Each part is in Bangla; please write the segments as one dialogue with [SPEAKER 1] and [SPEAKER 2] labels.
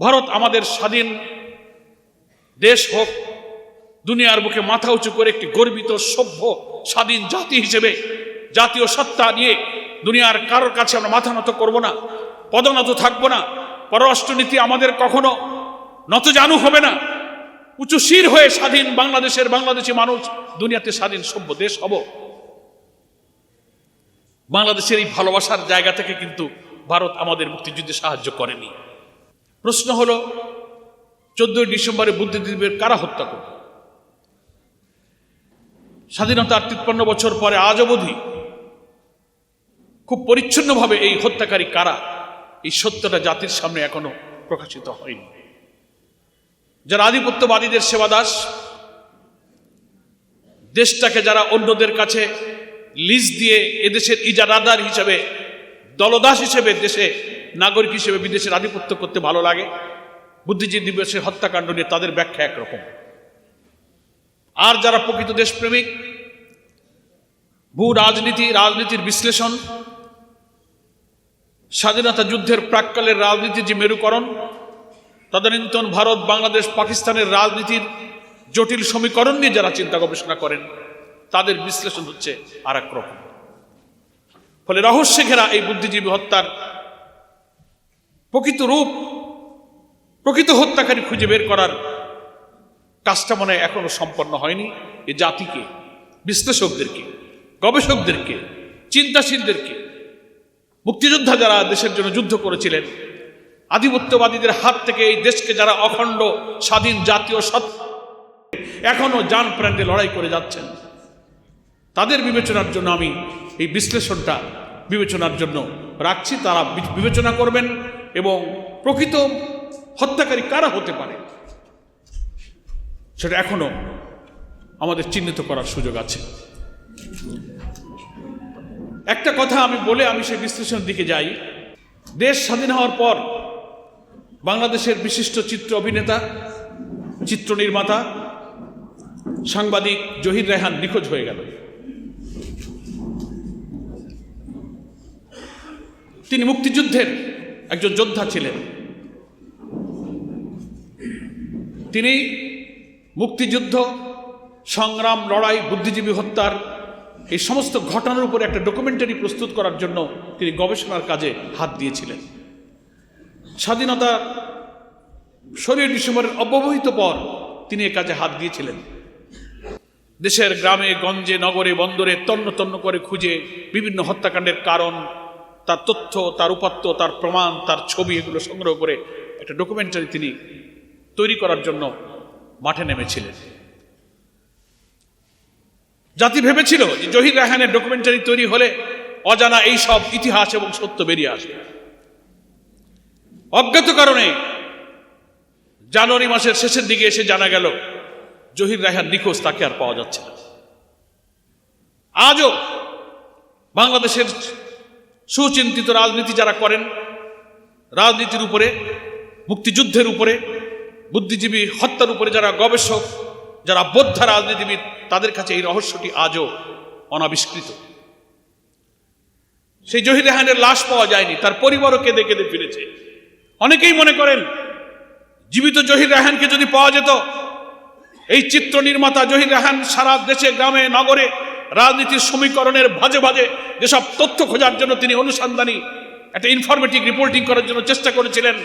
[SPEAKER 1] ভারত আমাদের স্বাধীন দেশ হোক, দুনিয়ার বুকে মাথা উঁচু করে একটি গর্বিত, সভ্য, স্বাধীন জাতি হিসেবে, জাতীয় সত্তা নিয়ে দুনিয়ার কারোর কাছে আমরা মাথা নত করব না পদনত থাকব না। পররাষ্ট্রনীতি আমাদের কখনো নত নতজানু হবে না। উঁচু শির হয়ে স্বাধীন বাংলাদেশের বাংলাদেশি মানুষ দুনিয়াতে স্বাধীন, সভ্য দেশ হব। বাংলাদেশের এই ভালোবাসার জায়গা থেকে কিন্তু ভারত আমাদের মুক্তিযুদ্ধে সাহায্য করেনি। প্রশ্ন হলো, চোদ্দই ডিসেম্বরে বুদ্ধিজীবীর কারা হত্যা করল স্বাধীনতার তিপ্পান্ন বছর পরে আজ অবধি খুব পরিচ্ছন্নভাবে এই হত্যাকারী কারা? এই সত্যটা জাতির সামনে এখনও প্রকাশিত হয়নি। যারা আধিপত্যবাদীদের সেবাদাস, দেশটাকে যারা অন্যদের কাছে লিজ দিয়ে এদেশের ইজারাদার হিসেবে, দলদাস হিসেবে দেশে নাগরিক হিসেবে বিদেশের আধিপত্য করতে ভালো লাগে। বুদ্ধিজীবী দিবসের হত্যাকাণ্ড নিয়ে তাদের ব্যাখ্যা একরকম। আর যারা প্রকৃত দেশপ্রেমিক, ভূ রাজনীতি, রাজনীতির বিশ্লেষণ, স্বাধীনতা যুদ্ধের প্রাককালের রাজনীতির যে মেরুকরণ তদানীন্তন ভারত, বাংলাদেশ, পাকিস্তানের রাজনীতির জটিল সমীকরণ নিয়ে যারা চিন্তা গবেষণা করেন, তাদের বিশ্লেষণ হচ্ছে আর এক রকম। ফলে রহস্যে ঘেরা এই বুদ্ধিজীবী হত্যার প্রকৃত রূপ, প্রকৃত হত্যাকারী খুঁজে বের করার কাজটা মনে হয় এখনও সম্পন্ন হয়নি। এ জাতিকে, বিশ্লেষকদেরকে, গবেষকদেরকে, চিন্তাশীলদেরকে, মুক্তিযোদ্ধা যারা দেশের জন্য যুদ্ধ করেছিলেন, আধিপত্যবাদীদের হাত থেকে এই দেশকে যারা অখণ্ড, স্বাধীন, জাতীয় সত্তা এখনও যান প্রাণে লড়াই করে যাচ্ছেন। তাদের বিবেচনার জন্য আমি এই বিশ্লেষণটা বিবেচনার জন্য রাখছি। তারা বিবেচনা করবেন। এবং প্রকৃত হত্যাকারী কারা হতে পারে, সেটা এখনও আমাদের চিহ্নিত করার সুযোগ আছে। একটা কথা আমি বলে আমি সেই বিশ্লেষণের দিকে যাই। দেশ স্বাধীন হওয়ার পর বাংলাদেশের বিশিষ্ট চিত্র অভিনেতা, চিত্র নির্মাতা, সাংবাদিক জহির রেহান নিখোঁজ হয়ে গেল। তিনি মুক্তিযুদ্ধের একজন যোদ্ধা ছিলেন। তিনি মুক্তিযুদ্ধ, সংগ্রাম, লড়াই, বুদ্ধিজীবী হত্যার এই সমস্ত ঘটনার উপর একটা ডকুমেন্টারি প্রস্তুত করার জন্য তিনি গবেষণার কাজে হাত দিয়েছিলেন। স্বাধীনতা ষোলোই ডিসেম্বরের অব্যবহিত পর তিনি এ কাজে হাত দিয়েছিলেন। দেশের গ্রামে, গঞ্জে, নগরে, বন্দরে তন্ন তন্ন করে খুঁজে বিভিন্ন হত্যাকাণ্ডের কারণ তার তথ্য, তার উপাত্ত, তার প্রমাণ, তার ছবি এগুলো সংগ্রহ করে একটা ডকুমেন্টারি তিনি তৈরি করার জন্য মাঠে নেমেছিলেন। জাতি ভেবেছিল যে জহির রায়হানের ডকুমেন্টারি তৈরি হলে অজানা এই সব ইতিহাস এবং সত্য বেরিয়ে আসবে। অজ্ঞাত কারণে জানুয়ারি মাসের শেষের দিকে এসে জানা গেল, জহির রায়হান নিখোঁজ, তাকে আর পাওয়া যাচ্ছে না। আজও বাংলাদেশের সুচিন্তিত রাজনীতি যারা করেন, রাজনীতির উপরে, মুক্তিযুদ্ধের উপরে, বুদ্ধিজীবী হত্যার উপরে যারা গবেষক, যারা বোদ্ধা রাজনীতিবিদ, তাদের কাছে এই রহস্যটি আজও অনাবিষ্কৃত। সেই জহির রেহানের লাশ পাওয়া যায়নি, তার পরিবারও কেঁদে কেঁদে ফিরেছে। অনেকেই মনে করেন, জীবিত জহির রেহানকে যদি পাওয়া যেত, এই চিত্র নির্মাতা জহির রেহান সারা দেশে, গ্রামে, নগরে রাজনীতির সমীকরণের ভাজে ভাজে যেসব তথ্য খোঁজার জন্য তিনি অনুসন্ধানী, একটা ইনফরমেটিভ রিপোর্টিং করার জন্য চেষ্টা করেছিলেন।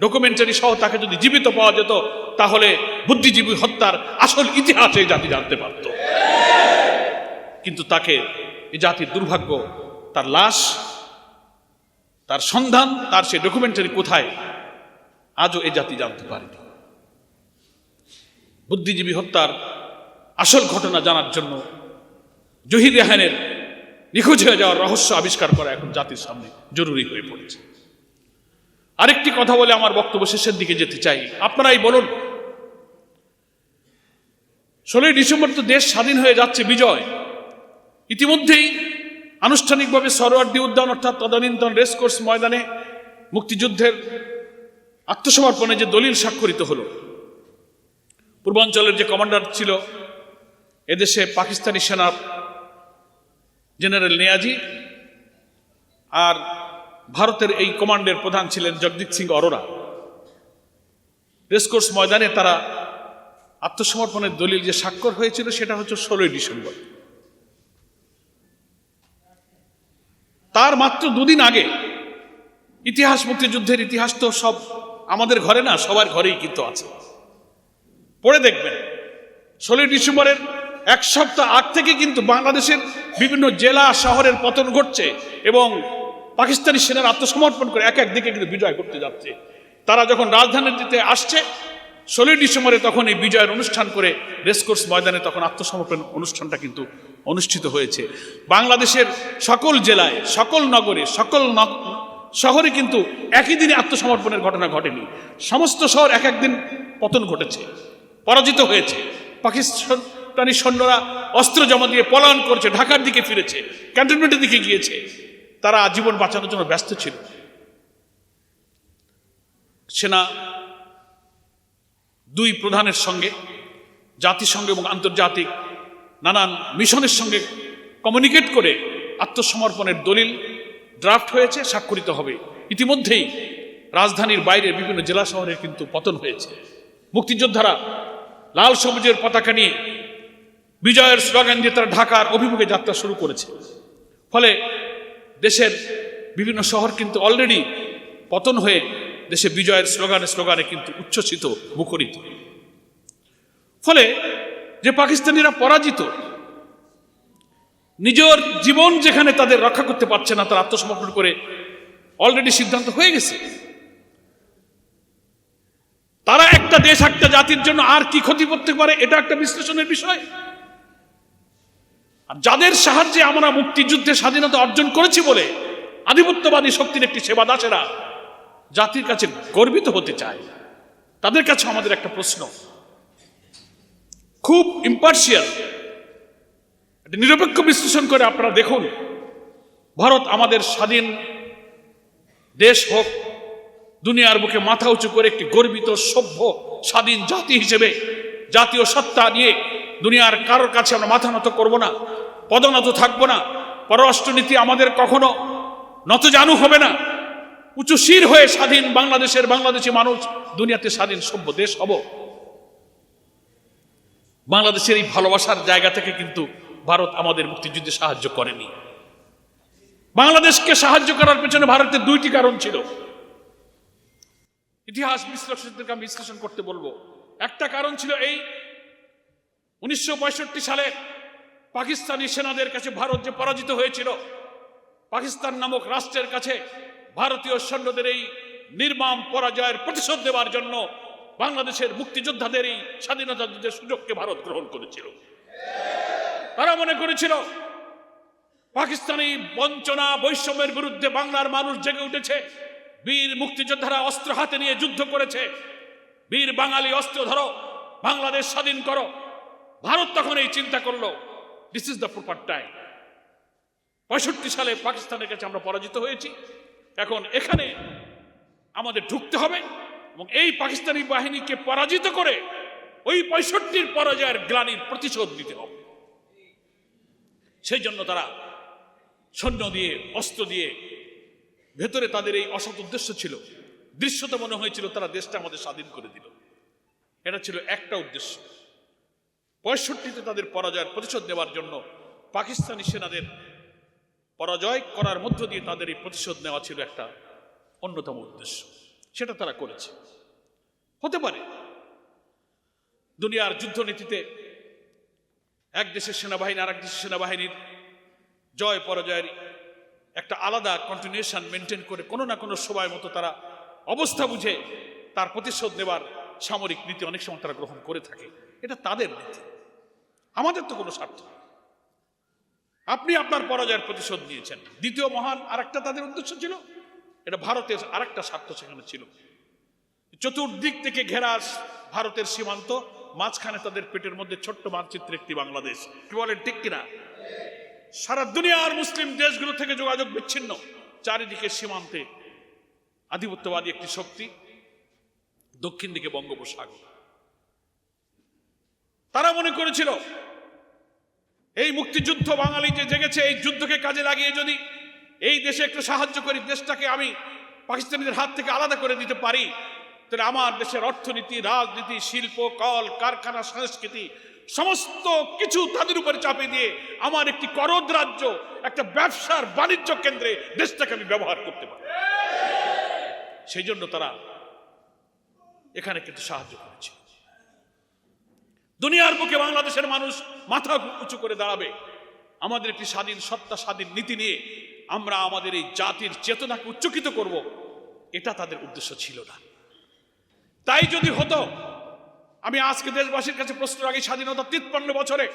[SPEAKER 1] ডকুমেন্টারি সহ তাকে যদি জীবিত পাওয়া যেত, তাহলে বুদ্ধিজীবী হত্যার আসল ইতিহাস এই জাতি জানতে পারত। কিন্তু তাকে এই জাতির দুর্ভাগ্য, তার লাশ, তার সন্ধান, তার সেই ডকুমেন্টারি কোথায়, আজও এই জাতি জানতে পারেনি। বুদ্ধিজীবী হত্যার আসল ঘটনা জানার জন্য জহির রেহানের নিখোঁজ হয়ে যাওয়ার রহস্য আবিষ্কার করা এখন জাতির সামনে জরুরি হয়ে পড়েছে। আরেকটি কথা বলে আমার বক্তব্য শেষের দিকে যেতে চাই। আপনারাই বলুন, ষোলোই ডিসেম্বর তো দেশ স্বাধীন হয়ে যাচ্ছে, বিজয়। ইতিমধ্যেই আনুষ্ঠানিকভাবে সরোয়ার্দি উদ্যান অর্থাৎ তদানীন্তন রেসকোর্স ময়দানে মুক্তিযুদ্ধের আত্মসমর্পণে যে দলিল স্বাক্ষরিত হলো, পূর্বাঞ্চলের যে কমান্ডার ছিল, এদেশে পাকিস্তানি সেনা জেনারেল নেয়াজি আর ভারতের এই কমান্ডের প্রধান ছিলেন জগদীপ সিং অরোরা। রেসকোর্স ময়দানে তারা আত্মসমর্পণের দলিল যে স্বাক্ষর হয়েছিল সেটা হচ্ছে ষোলোই ডিসেম্বর। তার মাত্র দুদিন আগে ইতিহাস মুক্তিযুদ্ধের ইতিহাস তো সব আমাদের ঘরে না, সবার ঘরেই কিন্তু আছে। পড়ে দেখবেন, ষোলোই ডিসেম্বরের এক সপ্তাহ আগ থেকে কিন্তু বাংলাদেশের বিভিন্ন জেলা, শহরের পতন ঘটছে এবং পাকিস্তানি সেনার আত্মসমর্পণ করে এক এক দিকে কিন্তু বিজয় করতে যাচ্ছে। তারা যখন রাজধানীর দিতে আসছে, ষোলোই ডিসেম্বরে তখন এই বিজয়ের অনুষ্ঠান করে রেসকোর্স ময়দানে তখন আত্মসমর্পণ অনুষ্ঠানটা কিন্তু অনুষ্ঠিত হয়েছে। বাংলাদেশের সকল জেলায়, সকল নগরে, সকল শহরে কিন্তু একই দিনে আত্মসমর্পণের ঘটনা ঘটেনি। সমস্ত শহর এক একদিন পতন ঘটেছে, পরাজিত হয়েছে। পাকিস্তানি সৈন্যরা অস্ত্র জমা দিয়ে পলায়ন করছে, ঢাকার দিকে ফিরেছে, ক্যান্টনমেন্টের দিকে গিয়েছে। তারা জীবন বাঁচানোর জন্য ব্যস্ত ছিল। সেনা দুই প্রধানের সঙ্গে, জাতিসংঘ এবং আন্তর্জাতিক নানান মিশনের সঙ্গে কমিউনিকেট করে আত্মসমর্পণের দলিল ড্রাফট হয়েছে, স্বাক্ষরিত হবে। ইতিমধ্যেই রাজধানীর বাইরে বিভিন্ন জেলা শহরের কিন্তু পতন হয়েছে। মুক্তিযোদ্ধারা লাল সবুজের পতাকা নিয়ে বিজয়ের স্লোগান দিয়ে তারা ঢাকার অভিমুখে যাত্রা শুরু করেছে। ফলে দেশের বিভিন্ন শহর কিন্তু অলরেডি পতন হয়ে দেশে বিজয়ের স্লোগানে স্লোগানে কিন্তু উচ্ছ্বসিত, মুখরিত। ফলে যে পাকিস্তানিরা পরাজিত, নিজের জীবন যেখানে তাদের রক্ষা করতে পারছে না, তারা আত্মসমর্পণ করে অলরেডি সিদ্ধান্ত হয়ে গেছে। তারা একটা দেশ, একটা জাতির জন্য আর কি ক্ষতি করতে পারে, এটা একটা বিশ্লেষণের বিষয়। আর যাদের সাহায্যে আমরা মুক্তিযুদ্ধে স্বাধীনতা অর্জন করেছি বলে আধিপত্যবাদী শক্তির একটি সেবা দাসেরা জাতির কাছে গর্বিত হতে চায়, তাদের কাছে আমাদের একটা প্রশ্ন। খুব ইম্পার্শিয়াল নিরপেক্ষ বিশ্লেষণ করে আপনারা দেখুন, ভারত আমাদের স্বাধীন দেশ হোক, দুনিয়ার বুকে মাথা উঁচু করে একটি গর্বিত, সভ্য, স্বাধীন জাতি হিসেবে জাতীয় সত্তা নিয়ে দুনিয়ার কারোর কাছে আমরা মাথা নত করব না। পদনত থাকব না। পররাষ্ট্রনীতি আমাদের কখনো নতজানু হবে না। উঁচু শির হয়ে স্বাধীন বাংলাদেশের বাংলাদেশি মানুষ দুনিয়াতে স্বাধীন সভ্য দেশ হব। বাংলাদেশের এই ভালোবাসার জায়গা থেকে কিন্তু ভারত আমাদের মুক্তিযুদ্ধে সাহায্য করেনি। বাংলাদেশকে সাহায্য করার পেছনে ভারতের দুইটি কারণ ছিল। ইতিহাস বিশ্লেষকদেরকে আমি বিশ্লেষণ করতে বলব। একটা কারণ ছিল এই, উনিশশো পঁয়ষট্টি সালে পাকিস্তানি সেনাদের কাছে ভারত যে পরাজিত হয়েছিল, পাকিস্তান নামক রাষ্ট্রের কাছে ভারতীয় সৈন্যদের এই নির্মাম পরাজয়ের প্রতিশোধ দেওয়ার জন্য বাংলাদেশের মুক্তিযোদ্ধাদের এই স্বাধীনতা যুদ্ধের সুযোগকে ভারত গ্রহণ করেছিল। তারা মনে করেছিল, পাকিস্তানি বঞ্চনা বৈষম্যের বিরুদ্ধে বাংলার মানুষ জেগে উঠেছে, বীর মুক্তিযোদ্ধারা অস্ত্র হাতে নিয়ে যুদ্ধ করেছে, বীর বাঙালি অস্ত্র ধরো, বাংলাদেশ স্বাধীন করো। ভারত তখন এই চিন্তা করল। This is the proper time পঁয়ষট্টি সালে পাকিস্তানের কাছে আমরা পরাজিত হয়েছি। এখন এখানে আমাদের ঢুকতে হবে এবং এই পাকিস্তানি বাহিনীকে পরাজিত করে ওই পঁয়ষট্টির পরাজয়ের গ্লানির প্রতিশোধ দিতে হবে। সেই জন্য তারা সৈন্য দিয়ে, অস্ত্র দিয়ে ভেতরে তাদের এই অসৎ উদ্দেশ্য ছিল। দৃশ্যত মনে হয়েছিল তারা দেশটা আমাদের স্বাধীন করে দিল। এটা ছিল একটা উদ্দেশ্য। পঁয়ষট্টিতে তাদের পরাজয়ের প্রতিশোধ নেওয়ার জন্য পাকিস্তানি সেনাদের পরাজয় করার মধ্য দিয়ে তাদের এই প্রতিশোধ নেওয়া ছিল একটা অন্যতম উদ্দেশ্য। সেটা তারা করেছে। হতে পারে, দুনিয়ার যুদ্ধনীতিতে এক দেশের সেনাবাহিনী আর এক দেশের সেনাবাহিনীর জয় পরাজয়ের একটা আলাদা কন্টিনিউশন মেনটেন করে কোনো না কোনো সময় মতো তারা অবস্থা বুঝে তার প্রতিশোধ নেবার সামরিক নীতি অনেক সময় তারা গ্রহণ করে থাকে। এটা তাদের নীতি। আমাদের তো কোনো স্বার্থ আপনি আপনার পরাজয়ের প্রতিশোধ নিয়েছেন। দ্বিতীয় মহান আরেকটা তাদের উদ্দেশ্য ছিল। এটা ভারতের আরেকটা স্বার্থ সেখানে ছিল। চতুর্দিক থেকে ঘেরা ভারতের সীমান্ত, মাঝখানে তাদের পেটের মধ্যে ছোট্ট মানচিত্র একটি বাংলাদেশ। কি বলেন, ঠিক কিনা? সারা দুনিয়ার মুসলিম দেশগুলো থেকে যোগাযোগ বিচ্ছিন্ন। চারিদিকে সীমান্তে আধিপত্যবাদী একটি শক্তি। দক্ষিণ দিকে বঙ্গোপসাগর। তারা মনে করেছিল, এই মুক্তিযুদ্ধ বাঙালি যে জেগেছে, এই যুদ্ধকে কাজে লাগিয়ে যদি এই দেশে একটু সাহায্য করি, দেশটাকে আমি পাকিস্তানিদের হাত থেকে আলাদা করে দিতে পারি, তাহলে আমার দেশের অর্থনীতি, রাজনীতি, শিল্প, কল, কারখানা, সংস্কৃতি, সমস্ত কিছু তাদের উপরে চাপে দিয়ে আমার একটি করদ রাজ্য, একটা ব্যবসার বাণিজ্য কেন্দ্রে দেশটাকে আমি ব্যবহার করতে পারি। সেই জন্য তারা এখানে কিন্তু সাহায্য করেছে। দুনিয়ার বুকে বাংলাদেশের মানুষ মাথা উঁচু করে দাঁড়াবে। আমাদের একটি স্বাধীন সত্তা, স্বাধীন নীতি নিয়ে আমরা আমাদের এই জাতির চেতনাকে উচ্চকিত করব, এটা তাদের উদ্দেশ্য ছিল না। তাই যদি হতো, আমি আজকে দেশবাসীর কাছে প্রশ্ন রাখি, স্বাধীনতা তিপ্পান্ন বছরে